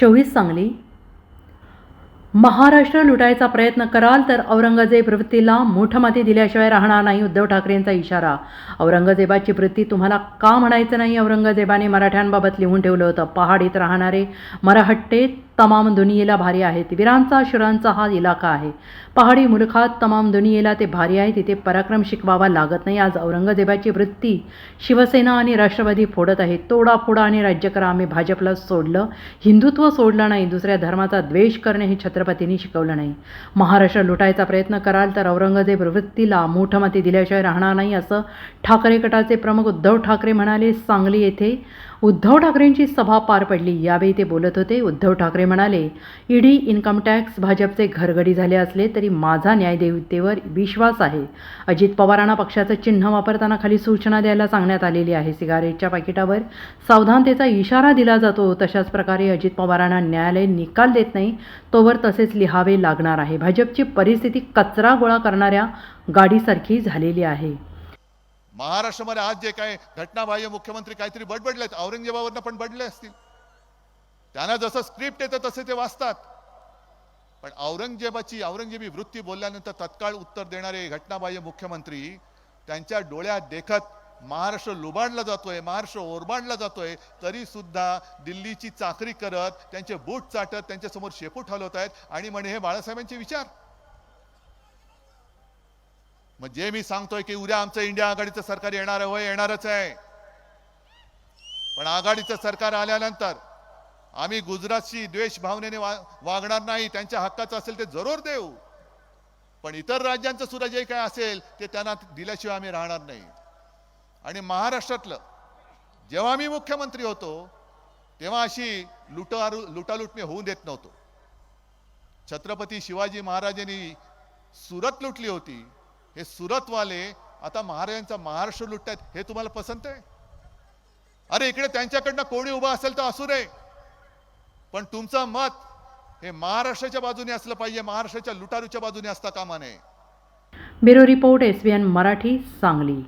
चोवीस सांगली. महाराष्ट्र लुटायचा प्रयत्न कराल तर औरंगजेब वृत्तीला मोठमाती दिल्याशिवाय राहणार नाही उद्धव ठाकरेंचा इशारा. औरंगजेबाची वृत्ती तुम्हाला का म्हणायचं नाही? औरंगजेबाने मराठ्यांबाबत लिहून ठेवलं होतं. पहाडीत राहणारे मराहट्टेत तमाम दुनियेला भारी आहेत वीरांचा शुरांचा हा इलाका आहे. पहाडी मुलखात तमाम दुनियेला ते भारी आहे. तिथे पराक्रम शिकवावा लागत नाही. आज औरंगजेबाची वृत्ती शिवसेना आणि राष्ट्रवादी फोडत आहे. तोडाफोडा आणि राज्य करा आम्ही भाजपला सोडलं. हिंदुत्व सोडलं नाही. दुसऱ्या धर्माचा द्वेष करणे हे छत्रपतींनी शिकवलं नाही. महाराष्ट्र लुटायचा प्रयत्न कराल तर औरंगजेब वृत्तीला मोठमती दिल्याशिवाय राहणार नाही असं ठाकरे गटाचे प्रमुख उद्धव ठाकरे म्हणाले. सांगली येथे उद्धव ठाकरेंची सभा पार पडली. यावेळी ते बोलत होते उद्धव ठाकरे म्हणाले ईडी इन्कम टॅक्स भाजपचे घरगडी झाले असले तरी माझा न्यायदेवतेवर विश्वास आहे. अजित पवारांना पक्षाचं चिन्ह वापरताना खाली सूचना द्यायला सांगण्यात आलेली आहे. सिगारेटच्या पाकिटावर सावधानतेचा इशारा दिला जातो. तशाच प्रकारे अजित पवारांना न्यायालय निकाल देत नाही तोवर तसेच लिहावे लागणार आहे. भाजपची परिस्थिती कचरा गोळा करणाऱ्या गाडीसारखी झालेली आहे. महाराष्ट्रामध्ये आज जे काय घटनाबाह्य मुख्यमंत्री काहीतरी बडबडलेत औरंगजेबावरनं पण बडले असतील. त्यांना जसं स्क्रिप्ट येतं तसे ते वाचतात. पण औरंगजेबाची औरंगजेबी वृत्ती बोलल्यानंतर तत्काळ उत्तर देणारे घटनाबाह्य मुख्यमंत्री त्यांच्या डोळ्यात देखत महाराष्ट्र लुबाडला जातोय महाराष्ट्र ओरबाडला जातोय तरी सुद्धा दिल्लीची चाकरी करत त्यांचे बूट चाटत त्यांच्यासमोर शेपूट हलवत आहेत आणि म्हणे हे बाळासाहेबांचे विचार. मग जे मी सांगतोय की उद्या आमचं इंडिया आघाडीचं सरकार येणार आहे येणारच आहे. पण आघाडीचं सरकार आल्यानंतर आम्ही गुजरातशी द्वेष भावनेने वा वागणार नाही त्यांच्या हक्काचं असेल ते जरूर देऊ. पण इतर राज्यांचं सुद्धा जे काय असेल ते त्यांना दिल्याशिवाय आम्ही राहणार नाही. आणि महाराष्ट्रातलं जेव्हा मी मुख्यमंत्री होतो तेव्हा अशी लुटारू लुटालूट मी होऊन देत नव्हतो. छत्रपती शिवाजी महाराजांनी सुरत लुटली होती. हे सुरतवाले आता महाराजांचा महाराष्ट्र लुटतायत हे तुम्हाला पसंत आहे? अरे इकडे त्यांच्याकडनं कोणी उभा असेल तर असू नये पण तुमचं मत हे महाराष्ट्राच्या बाजूने असलं पाहिजे महाराष्ट्राच्या लुटारूच्या बाजूने असता कामा नये. Bureau report S Marathi Sangli.